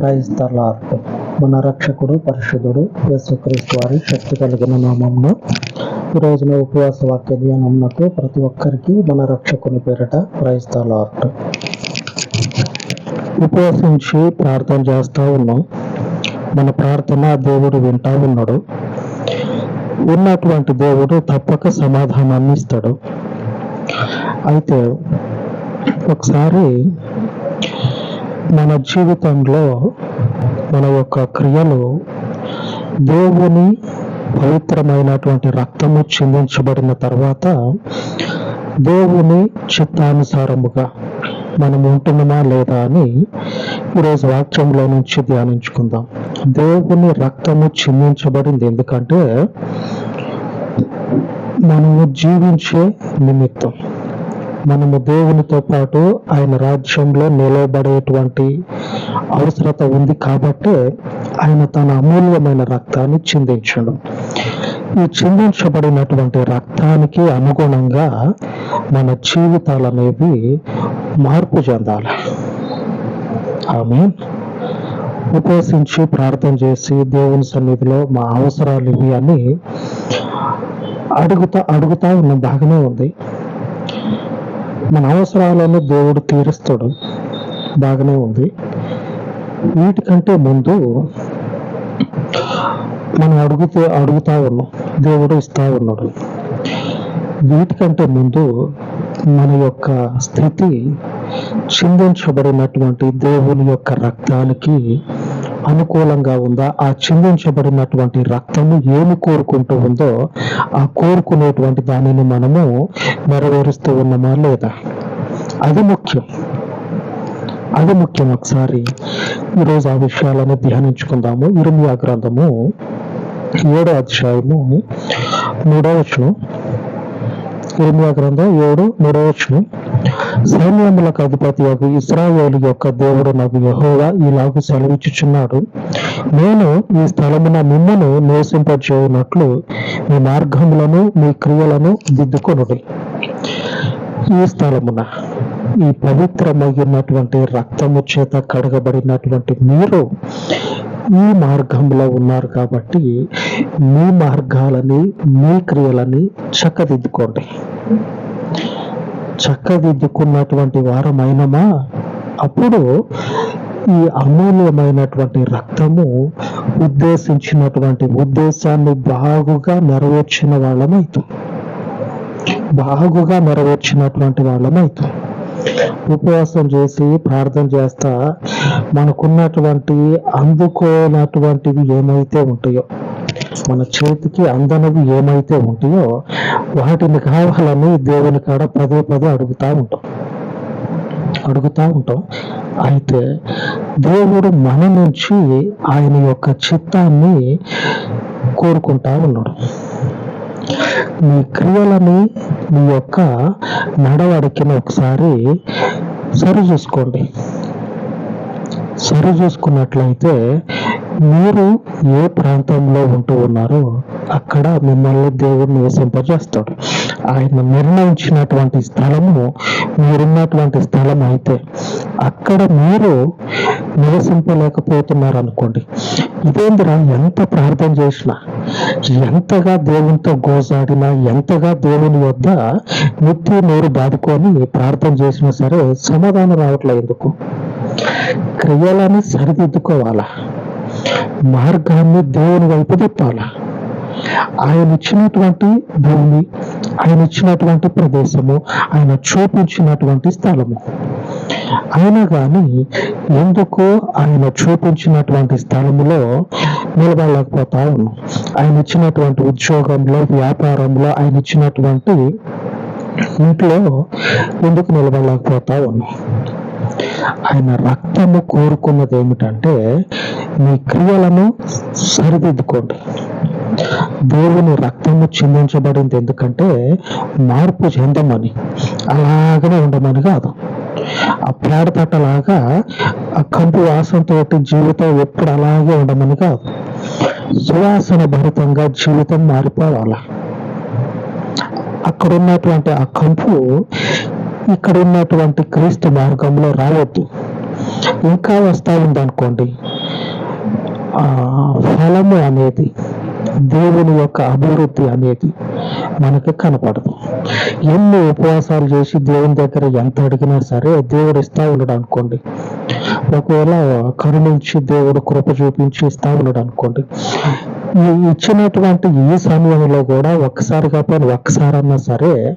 క్రైస్తలార్ట్ మన రక్షకుడు పరిశుద్ధుడు యేసుక్రీస్తు వారి శక్తి కలిగిన నామంలో ఈ రోజున ఉపవాస వాక్య ధ్యానంకు ప్రతి ఒక్కరికి మన రక్షకుని పేరిట క్రైస్తలార్ట్ ఉపవాసించి ప్రార్థన చేస్తూ ఉన్నాం. మన ప్రార్థన దేవుడు వింటా ఉన్నాడు. ఉన్నటువంటి దేవుడు తప్పక సమాధానాన్ని ఇస్తాడు. అయితే ఒకసారి మన జీవితంలో మన యొక్క క్రియలు దేవుని పవిత్రమైనటువంటి రక్తము చిందించబడిన తర్వాత దేవుని చిత్తానుసారముగా మనం ఉంటున్నామా లేదా అని ఈరోజు వాక్యంలో నుంచి ధ్యానించుకుందాం. దేవుని రక్తము చిందించబడింది ఎందుకంటే మనము జీవించే నిమిత్తం. మనము దేవునితో పాటు ఆయన రాజ్యంలో నిలవబడేటువంటి అవసరత ఉంది కాబట్టే ఆయన తన అమూల్యమైన రక్తాన్ని చిందించడు. ఈ చిందించబడినటువంటి రక్తానికి అనుగుణంగా మన జీవితాలు అనేవి మార్పు చెందాలి. ఆమె ఉపవసించి ప్రార్థన చేసి దేవుని సన్నిధిలో మా అవసరాలు ఇవి అని అడుగుతా అడుగుతా ఉన్న బాగానే ఉంది. మన అవసరాలను దేవుడు తీరుస్తాడు. బాగానే ఉంది. వీటికంటే ముందు మనం అడుగుతూ అడుగుతా ఉన్నాం. దేవుడు ఇస్తా ఉన్నాడు. వీటికంటే ముందు మన యొక్క స్థితి చిందించబడినటువంటి దేవుని యొక్క రక్తానికి అనుకూలంగా ఉందా? ఆ చిందించబడినటువంటి రక్తము ఏమి కోరుకుంటూ ఉందో ఆ కోరుకునేటువంటి దానిని మనము నెరవేరుస్తూ ఉన్నామా లేదా? అది ముఖ్యం. అది ముఖ్యం ఒకసారి. ఈరోజు ఆ విషయాలను ధ్యానించుకుందాము. ఇరుమియా గ్రంథము ఏడో అధ్యాయము మూడవ వచనం. ఇరిమియా గ్రంథం? ఏడు మూడో సైన్యములకు అధిపతి యొక్క ఇస్రాయేలు యొక్క దేవుడు నాకు యహోగా ఇలాగూ సెలవిచ్చుచున్నాడు. నేను ఈ స్థలమున మిమ్మను నివసింపజేయునట్లు మీ మార్గములను మీ క్రియలను దిద్దుకొనుడు. ఈ స్థలమున ఈ పవిత్రమైనటువంటి రక్తము చేత కడగబడినటువంటి మీరు ఈ మార్గంలో ఉన్నారు కాబట్టి మీ మార్గాలని మీ క్రియలని చక్కదిద్దుకోండి. చక్కదిద్దుకున్నటువంటి వారమైనమా? అప్పుడు ఈ అమూల్యమైనటువంటి రక్తము ఉద్దేశించినటువంటి ఉద్దేశాన్ని బాగుగా నెరవేర్చిన వాళ్ళమైతాం. బాగుగా నెరవేర్చినటువంటి వాళ్ళమైతాం. ఉపవాసం చేసి ప్రార్థన చేస్తా మనకున్నటువంటి అందుకోనటువంటివి ఏమైతే ఉంటాయో మన చేతికి అందనవి ఏమైతే ఉంటాయో వాటిని కావాలని దేవుని కాడ పదే పదే అడుగుతా ఉంటాం. అడుగుతా ఉంటాం. అయితే దేవుడు మన నుంచి ఆయన యొక్క చిత్తాన్ని కోరుకుంటా ఉన్నాడు. మీ క్రియలని మీ యొక్క నడవడికను ఒకసారి సరి చూసుకోండి. సరి చూసుకున్నట్లయితే మీరు ఏ ప్రాంతంలో ఉంటూ ఉన్నారో అక్కడ మిమ్మల్ని దేవుడు నివసింపజేస్తాడు. ఆయన నిర్ణయించినటువంటి స్థలము మీరున్నటువంటి స్థలం అయితే అక్కడ మీరు నివసింపలేకపోతున్నారు అనుకోండి ఇదేందిరా ఎంత ప్రార్థన చేసినా ఎంతగా దేవునితో గోసాడినా ఎంతగా దేవుని వద్ద నిత్య నోరు బాదుకొని ప్రార్థన చేసినా సరే సమాధానం రావట్లేదు ఎందుకు? క్రియలని సరిదిద్దుకోవాలా? మార్గాన్ని దేవుని వైపు తిప్పాలా? ఆయన ఇచ్చినటువంటి భూమి ఆయన ఇచ్చినటువంటి ప్రదేశము ఆయన చూపించినటువంటి స్థలము. అయినా కానీ ఎందుకు ఆయన చూపించినటువంటి స్థలంలో నిలబడలేకపోతా ఉన్నాం. ఆయన ఇచ్చినటువంటి ఉద్యోగంలో వ్యాపారంలో ఆయన ఇచ్చినటువంటి ఇంట్లో ఎందుకు నిలబడలేకపోతా ఉన్నాం? ఆయన రక్తము కోరుకున్నది ఏమిటంటే మీ క్రియలను సరిదిద్దుకోండి. దేవుని రక్తము చిందించబడింది ఎందుకంటే మార్పు చెందమని. అలాగనే ఉండమని కాదు. ఆ పేడ తట్టలాగా ఆ కంపు వాసనతో జీవితం ఎప్పుడు అలాగే ఉండమని కాదు. సువాసన భరితంగా జీవితం మారిపోవాల. అక్కడ ఉన్నటువంటి ఆ కంపు ఇక్కడ ఉన్నటువంటి క్రీస్తు మార్గంలో రావద్దు. ఇంకా వస్తా ఉందనుకోండి ఆ, ఫలము అనేది దేవుని యొక్క అభివృద్ధి అనేది మనకి కనపడదు. ఎన్ని ఉపవాసాలు చేసి దేవుని దగ్గర ఎంత అడిగినా సరే దేవుడు ఇస్తా ఉన్నాడు అనుకోండి. ఒకవేళ కరుణించి దేవుడు కృప చూపించి ఇస్తా ఉన్నాడు అనుకోండి. ఈ ఇచ్చినటువంటి ఈ సమయంలో కూడా ఒక్కసారి కాకపోయినా ఒక్కసారన్నా సరే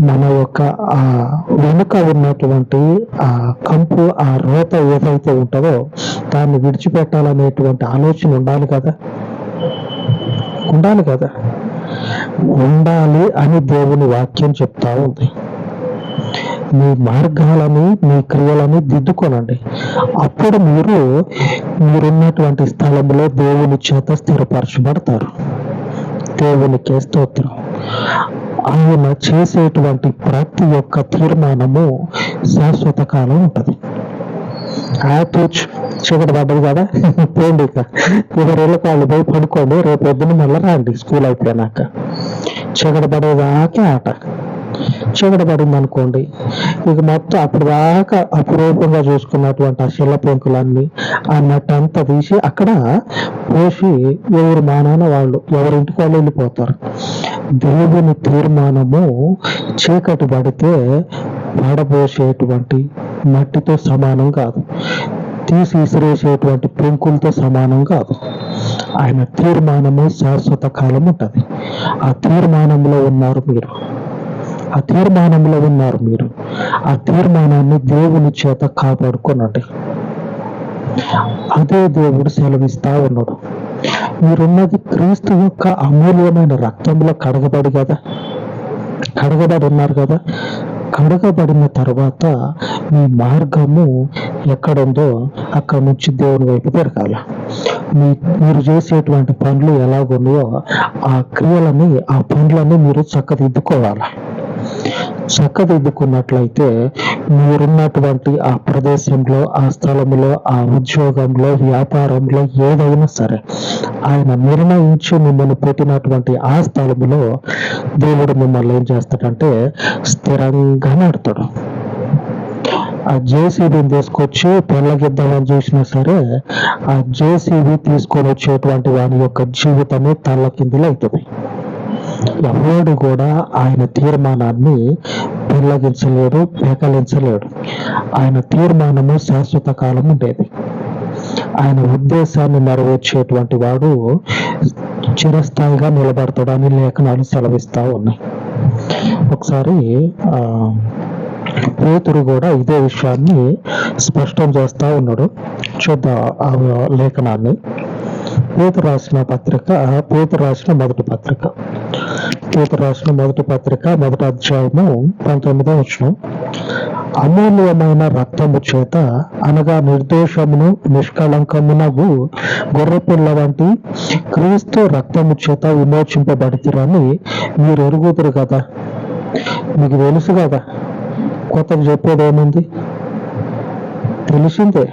మన యొక్క ఆ వెనుక ఉన్నటువంటి ఆ కంపు ఆ రోత ఏదైతే ఉంటుందో దాన్ని విడిచిపెట్టాలనేటువంటి ఆలోచన ఉండాలి కదా? ఉండాలి కదా? ఉండాలి అని దేవుని వాక్యం చెప్తా ఉంది. మీ మార్గాలని మీ క్రియలని దిద్దుకోనండి. అప్పుడు మీరు మీరున్నటువంటి స్థలంలో దేవుని చేత స్థిరపరచబడతారు. దేవునికే స్తోత్రం. ఆయన చేసేటువంటి ప్రతి ఒక్క తీర్మానము శాశ్వత కాలం ఉంటుంది. ఆ తూచ్ చీకటి పడ్డది కదా. పోండి ఇక. ఇక రెళ్ళ కాళ్ళు పోయి పడుకోండి. రేపు పొద్దున్న మళ్ళీ రండి స్కూల్ అయిపోయినాక. చీకటి పడేదాకే ఆట. చీకటి పడింది అనుకోండి. ఇక మొత్తం అప్పుడు దాకా అపురూపంగా చూసుకున్నటువంటి ఆ శిల్ల పెంకులన్నీ ఆ నట్ అంతా తీసి అక్కడ పోసి ఎవరు మానాన వాళ్ళు ఎవరింటికి వాళ్ళు వెళ్ళిపోతారు. దేవుని తీర్మానము చీకటి పడితే పడబోసేటువంటి మట్టితో సమానం కాదు. తీసి విసిరేసేటువంటి పెంకులతో సమానం కాదు. ఆయన తీర్మానము శాశ్వత కాలం ఉంటుంది. ఆ తీర్మానంలో ఉన్నారు మీరు. ఆ తీర్మానంలో ఉన్నారు మీరు. ఆ తీర్మానాన్ని దేవుని చేత కాపాడుకోనండి. అదే దేవుడు సెలవిస్తా ఉన్నాడు. మీరున్నది క్రీస్తు యొక్క అమూల్యమైన రక్తంలో కడగబడి కదా? కడగబడి ఉన్నారు కదా? కడగబడిన తర్వాత మీ మార్గము ఎక్కడుందో అక్కడ నుంచి దేవుని వైపు పెరగాల మీ మీరు చేసేటువంటి పనులు ఎలాగున్నాయో ఆ క్రియలని ఆ పనులని మీరు చక్కదిద్దుకోవాలి. చక్కదిద్దుకున్నట్లయితే మీరున్నటువంటి ఆ ప్రదేశంలో ఆ స్థలంలో ఆ ఉద్యోగంలో వ్యాపారంలో ఏదైనా సరే ఆయన నిర్ణయించి మిమ్మల్ని పెట్టినటువంటి ఆ స్థలంలో దేవుడు మిమ్మల్ని ఏం చేస్తాడంటే స్థిరంగా నడతాడు. ఆ జేసీబీని తీసుకొచ్చి పెళ్ళగిద్దామని చూసినా సరే ఆ జేసీబీ తీసుకొని వచ్చేటువంటి వాని యొక్క జీవితమే తల్ల కిందులు అవుతుంది. ఎవడు కూడా ఆయన తీర్మానాన్ని పెళ్ళగించలేడు పెకలించలేడు. ఆయన తీర్మానము శాశ్వత కాలం ఉండేది. ఆయన ఉద్దేశాన్ని నెరవేర్చేటువంటి వాడు చిరస్థాయిగా నిలబడతాడని లేఖనాలు సెలవిస్తా ఉన్నాయి. ఒకసారి ఆ పేతురు కూడా ఇదే విషయాన్ని స్పష్టం చేస్తా ఉన్నాడు. చూద్దాం ఆ లేఖనాన్ని. పేతురు రాసిన పత్రిక పేతురు రాసిన మొదటి పత్రిక. పేతురు రాసిన మొదటి పత్రిక మొదటి అధ్యాయము పంతొమ్మిదో వచ్చిన అమూల్యమైన రక్తము చేత అనగా నిర్దోషమును నిష్కళంకమునగు గొర్రెపిల్ల వంటి క్రీస్తు రక్తము చేత విమోచింపబడితిరని మీరు ఎరుగుదురు కదా మీకు తెలుసు కదా కొత్తగా చెప్పేది ఏముంది? తెలిసిందే.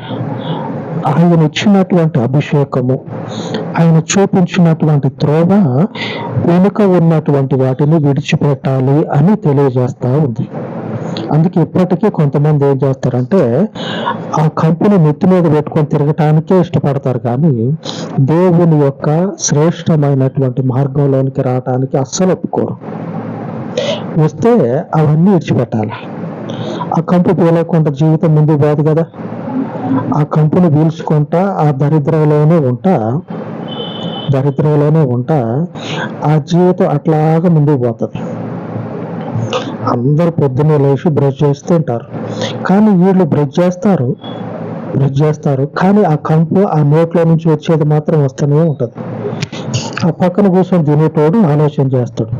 ఆయన ఇచ్చినటువంటి అభిషేకము ఆయన చూపించినటువంటి త్రోవ వెనుక ఉన్నటువంటి వాటిని విడిచిపెట్టాలి అని తెలియజేస్తా ఉంది. అందుకే ఇప్పటికీ కొంతమంది ఏం చేస్తారంటే ఆ కంపెనీ నెత్తి మీద పెట్టుకొని తిరగటానికే ఇష్టపడతారు కానీ దేవుని యొక్క శ్రేష్టమైనటువంటి మార్గంలోనికి రావటానికి అస్సలు ఒప్పుకోరు. వస్తే అవన్నీ విడిచిపెట్టాలి. ఆ కంపు పీలకుండా జీవితం ముందు పోదు కదా. ఆ కంపుని పీల్చుకుంటా ఆ దరిద్రంలోనే ఉంటా దరిద్రంలోనే ఉంటా ఆ జీవితం అట్లాగా ముందుకు పోతుంది. అందరు పొద్దున్నే లేచి బ్రష్ చేస్తుంటారు. కానీ వీళ్ళు బ్రష్ చేస్తారు బ్రష్ చేస్తారు. కానీ ఆ కంపు ఆ నోట్లో నుంచి వచ్చేది మాత్రం వస్తూనే ఉంటుంది. ఆ పక్కన కూర్చొని తినేటోడు ఆలోచన చేస్తాడు.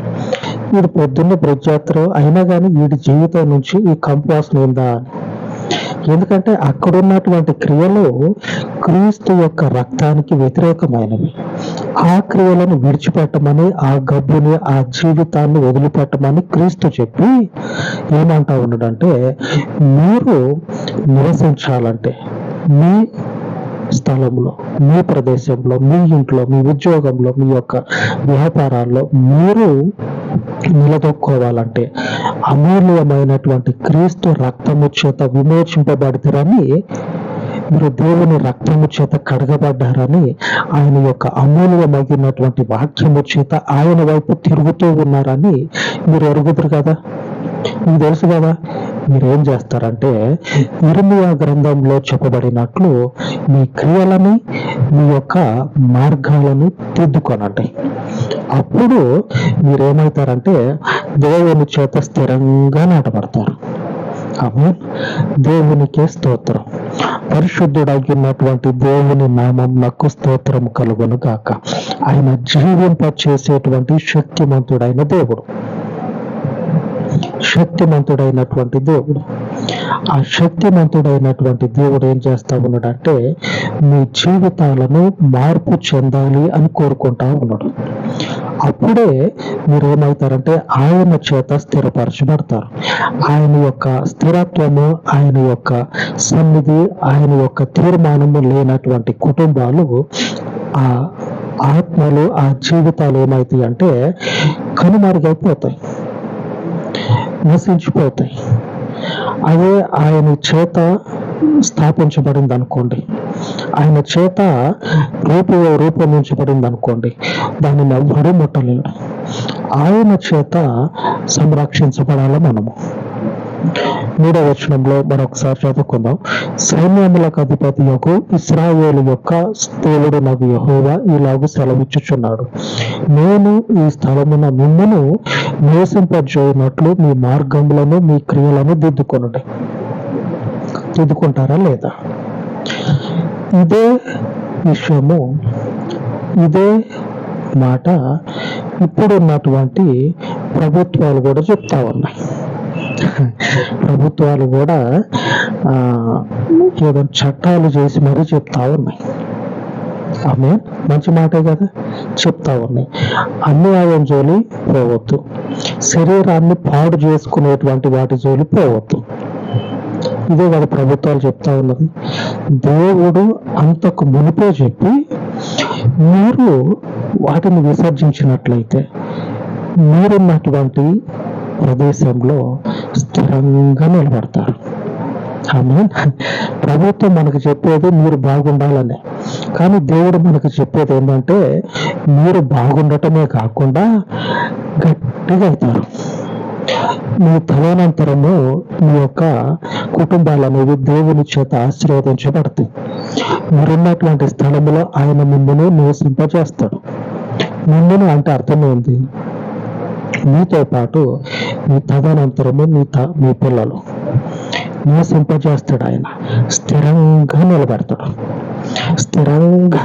వీడు పొద్దున్నే బ్రష్ చేస్తారు అయినా కానీ వీడి జీవితం నుంచి ఈ కంపు వాసన ఉందా అని. ఎందుకంటే అక్కడున్నటువంటి క్రియలు క్రీస్తు యొక్క రక్తానికి వ్యతిరేకమైనవి. ఆ క్రియలను విడిచిపెట్టమని ఆ గబ్బుని ఆ జీవితాన్ని వదిలిపెట్టమని క్రీస్తు చెప్పి ఏమంటా ఉన్నాడంటే మీరు నివసించాలంటే మీ స్థలంలో మీ ప్రదేశంలో మీ ఇంట్లో మీ ఉద్యోగంలో మీ యొక్క వ్యాపారాల్లో మీరు నిలదొక్కోవాలంటే అమూల్యమైనటువంటి క్రీస్తు రక్తము చేత విమోచింపబడతారని మీరు దేవుని రక్తము చేత కడగబడ్డారని ఆయన యొక్క అమూల్యమైనటువంటి వాక్యము చేత ఆయన వైపు తిరుగుతూ ఉన్నారని మీరు ఎరుగుదురు కదా? మీకు తెలుసు కదా? మీరేం చేస్తారంటే ఇర్మియా గ్రంథంలో చెప్పబడినట్లు మీ క్రియలని మీ యొక్క మార్గాలను దిద్దుకొనండి. అప్పుడు మీరేమవుతారంటే దేవుని చేత స్థిరంగా నాటబడతారు. ఆమె దేవునికే స్తోత్రం. పరిశుద్ధుడగినటువంటి దేవుని నామం నాకు స్తోత్రం కలుగును గాక. ఆయన జీవింప చేసేటువంటి శక్తిమంతుడైన దేవుడు. శక్తిమంతుడైనటువంటి దేవుడు. ఆ శక్తిమంతుడైనటువంటి దేవుడు ఏం చేస్తా ఉన్నాడంటే మీ జీవితాలను మార్పు చెందాలి అని కోరుకుంటా ఉన్నాడు. అప్పుడే మీరు ఏమవుతారంటే ఆయన చేత స్థిరపరచబడతారు. ఆయన యొక్క స్థిరత్వము ఆయన యొక్క సన్నిధి ఆయన యొక్క తీర్మానము లేనటువంటి కుటుంబాలు ఆ ఆత్మలు ఆ జీవితాలు ఏమవుతాయి అంటే కనుమరుగైపోతాయి. నశించిపోతాయి. అదే ఆయన చేత స్థాపించబడింది అనుకోండి ఆయన చేత రూపు రూపొందించబడింది అనుకోండి. దానిని ఎవ్వడూ ముట్టలేడు ఆయన చేత సంరక్షించబడాలి మనము. మూడవ వచనంలో మరొకసారి చదువుకుందాం. సైన్యములకు అధిపతి యొక్క ఇస్రాయేలు యొక్క స్థూలుడు నాకు యహోవా ఇలాగూ సెలవిచ్చుచున్నాడు. నేను ఈ స్థలమున మిమ్మను నివసింపజేయనట్లు మీ మార్గములను మీ క్రియలను దిద్దుకొనుడి. దిద్దుకుంటారా లేదా? ఇదే విషయము ఇదే మాట. ఇప్పుడున్నటువంటి ప్రభుత్వాలు కూడా చెప్తా ఉన్నాయి. ప్రభుత్వాలు కూడా ఆ, ఏదో చట్టాలు చేసి మరీ చెప్తా ఉన్నాయి. ఆమె మంచి మాటే కదా చెప్తా ఉన్నాయి. అన్యాయం జోలి పోవద్దు. శరీరాన్ని పాడు చేసుకునేటువంటి వాటి జోలి పోవద్దు. ఇదే కదా ప్రభుత్వాలు చెప్తా ఉన్నది. దేవుడు అంతకు మునిపే చెప్పి మీరు వాటిని విసర్జించినట్లయితే మీరున్నటువంటి ప్రదేశంలో స్థిరంగా నిలబడతారు. ఆమె ప్రభుత్వం మనకు చెప్పేది మీరు బాగుండాలని. కానీ దేవుడు మనకు చెప్పేది ఏంటంటే మీరు బాగుండటమే కాకుండా గట్టిగా అవుతారు. మీ తదనంతరము మీ యొక్క కుటుంబాలు అనేవి దేవుని చేత ఆశీర్వదించబడతాయి. మీరున్నటువంటి స్థలములో ఆయన మిమ్మల్ని నివసింపజేస్తాడు. మిమ్మల్ని అంటే అర్థం మీతో పాటు మీ తదనంతరము మీ త మీ పిల్లలు. నివసింపజేస్తాడు ఆయన. స్థిరంగా నిలబెడతాడు. స్థిరంగా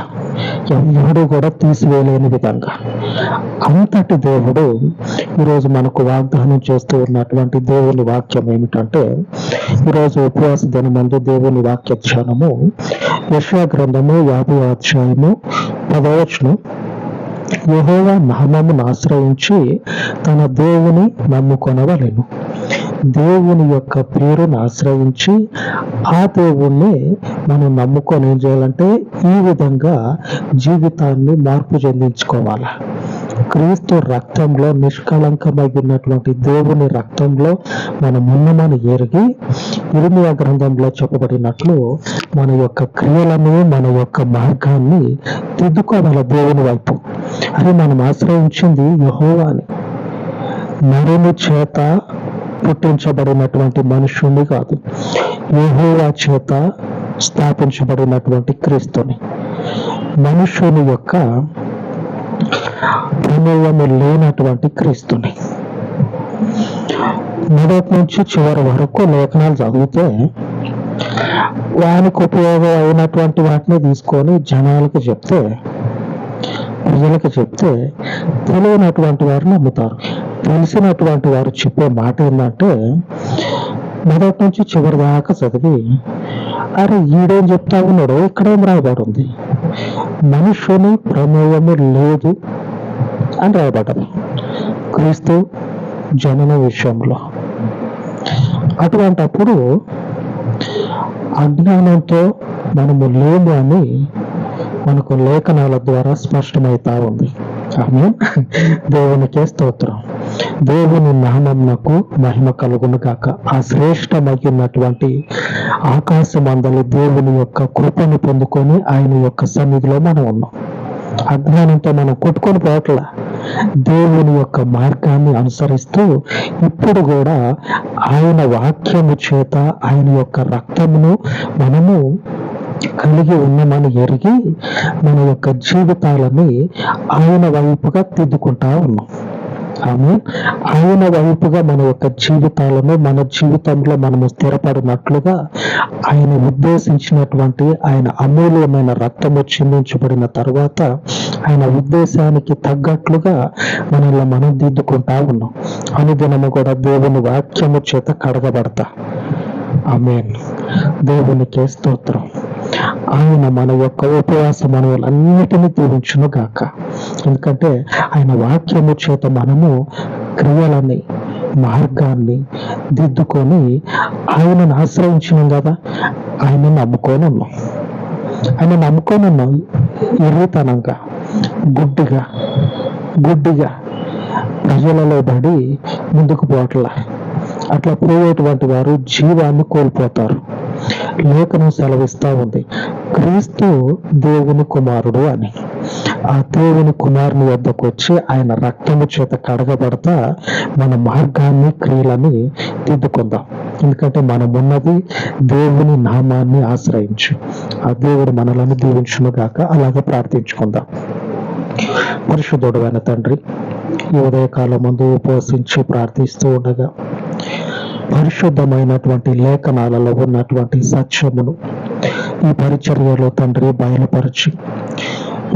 ఎవడు కూడా తీసివేయలేని విధంగా. అంతటి దేవుడు ఈరోజు మనకు వాగ్దానం చేస్తూ ఉన్నటువంటి దేవుని వాక్యం ఏమిటంటే ఈరోజు ఉపవాస దినమందు దేవుని వాక్య ధ్యానము. యశా గ్రంథము యాభై అధ్యాయము పదవచనం యహోవా నామమును ఆశ్రయించి తన దేవుని నమ్ముకొనవలేను. దేవుని యొక్క పేరును ఆశ్రయించి ఆ దేవుణ్ణి మనం నమ్ముకొని ఏం చేయాలంటే ఈ విధంగా జీవితాన్ని మార్పు చెందించుకోవాలి. క్రీస్తు రక్తంలో నిష్కళంకమై ఉన్నటువంటి దేవుని రక్తంలో మనం ఉన్నామని ఎరిగి ఇరిమియా గ్రంథంలో చెప్పబడినట్లు మన యొక్క క్రియలను మన యొక్క మార్గాన్ని దిద్దుకోవాలి దేవుని వైపు. అని మనం ఆశ్రయించింది యహోవాని. నరుని చేత పుట్టించబడినటువంటి మనుషుణ్ణి కాదు. యహోవా చేత స్థాపించబడినటువంటి క్రీస్తుని. మనుషుని యొక్క ప్రమేయము లేనటువంటి క్రీస్తుని. మొదటి నుంచి చివరి వరకు లేఖనాలు చదివితే వానికి ఉపయోగం అయినటువంటి వాటిని తీసుకొని జనాలకు చెప్తే ప్రజలకు చెప్తే తెలియనటువంటి వారు నమ్ముతారు. తెలిసినటువంటి వారు చెప్పే మాట ఏంటంటే మొదటి నుంచి చివరి దాకా చదివి అరే ఈడేం చెప్తా ఉన్నాడో ఇక్కడేం రాయబడింది మనుషుని ప్రమేయము లేదు అని రాయబడ్డది క్రీస్తు జనన విషయంలో. అటువంటప్పుడు అజ్ఞానంతో మనము లేము అని మనకు లేఖనాల ద్వారా స్పష్టమవుతా ఉంది. ఆమె దేవునికే స్తోత్రం. దేవుని నామమునకు మహిమ కలుగును కాక ఆ శ్రేష్టమైనటువంటి ఆకాశమందలి దేవుని యొక్క కృపను పొందుకొని ఆయన యొక్క సన్నిధిలో మనం ఉన్నాం. అజ్ఞానంతో మనం కొట్టుకొని పోవట్ల? దేవుని యొక్క మార్గాన్ని అనుసరిస్తూ ఇప్పుడు కూడా ఆయన వాక్యము చేత ఆయన యొక్క రక్తమును మనము కలిగి ఉన్నామని ఎరిగి మన యొక్క జీవితాలని ఆయన వైపుగా తిద్దుకుంటా ఉన్నాం. ఆమె ఆయన వైపుగా మన యొక్క జీవితాలను మన జీవితంలో మనము స్థిరపడినట్లుగా ఆయన ఉద్దేశించినటువంటి ఆయన అమూల్యమైన రక్తము చిందించబడిన తర్వాత ఆయన ఉద్దేశానికి తగ్గట్లుగా మనల్ని మనం దిద్దుకుంటా ఉన్నాం. అనుదినము కూడా దేవుని వాక్యము చేత కడగబడతా. ఆమె దేవునికే స్తోత్రం. ఆయన మన యొక్క ఉపవాస మనవులన్నిటినీ తీరించును గాక ఎందుకంటే ఆయన వాక్యము చేత మనము క్రియలని మార్గాన్ని దిద్దుకొని ఆయనను ఆశ్రయించినాం కదా ఆయన నమ్ముకొని ఉన్నాం. ఆయన నమ్ముకొని ఉన్నాం ఎర్రతనంగా గుడ్డిగా గుడ్డిగా ప్రజలలో పడి ముందుకు పోవట్లా. అట్లా పోయేటువంటి వారు జీవాన్ని కోల్పోతారు. లేఖనం సెలవిస్తా ఉంది. క్రీస్తు దేవుని కుమారుడు అని. ఆ దేవుని కుమారుని వద్దకు వచ్చి ఆయన రక్తము చేత కడగబడతా మన మార్గాన్ని క్రియలని దిద్దుకుందాం. ఎందుకంటే మనం ఉన్నది దేవుని నామాన్ని ఆశ్రయించు. ఆ దేవుడు మనలను దీవించును గాక అలాగే ప్రార్థించుకుందాం. పరిశుద్ధుడు తండ్రి ఈ ఉదయకాలం ముందు ఉపవసించి ప్రార్థిస్తూ ఉండగా పరిశుద్ధమైనటువంటి లేఖనాలలో ఉన్నటువంటి సత్యమును ఈ పరిచర్యలో తండ్రి బయలుపరిచి.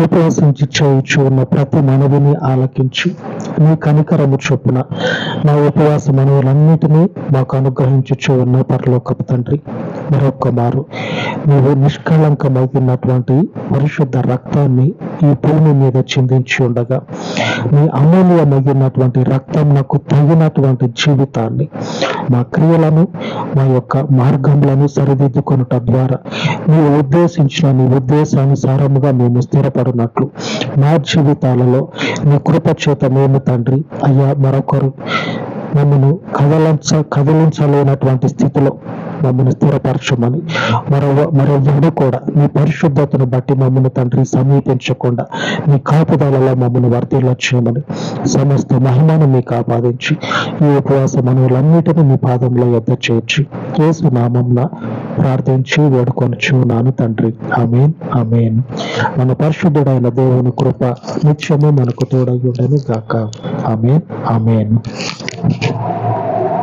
ఉపవాసించి చేయుచు ఉన్న ప్రతి మనవిని ఆలకించి. నీ కనికరము చొప్పున నా ఉపవాస మనవులన్నిటినీ మాకు అనుగ్రహించుచు ఉన్న పరలోకపు తండ్రి. మరొక్క మారు నిష్కళంకమైనటువంటి పరిశుద్ధ రక్తాన్ని ఈ భూమి మీద చిందించి ఉండగా నీ అమూల్యమైనటువంటి రక్తం నాకు తగినటువంటి జీవితాన్ని మా క్రియలను మా యొక్క మార్గములను సరిదిద్దుకొనుట ద్వారా నీవు ఉద్దేశించిన నీ ఉద్దేశానుసారముగా మేము స్థిరపడినట్లు మా జీవితాలలో నీ కృప చేత మేము తండ్రి అయ్యా మరొకరు మమ్మను కదలించ కదిలించలేనటువంటి స్థితిలో మమ్మల్ని స్థిరపరచమని. మరో మరెవడు కూడా నీ పరిశుద్ధతను బట్టి మమ్మల్ని తండ్రి సమీపించకుండా నీ కాపుదలలో మమ్మల్ని వర్తిల్ల చేయమని సమస్త మహిమను మీకు ఆపాదించి ఈ ఉపవాస మనవులన్నిటిని మీ పాదంలో ఎద్ద చేర్చి కేసు నామంన ప్రార్థించి వేడుకొని నాను తండ్రి. Amen amen. మన పరిశుద్ధుడైన దేవుని కృప నిత్యము మనకు తోడై ఉండను గాక ఆమెన్ ఆమెన్.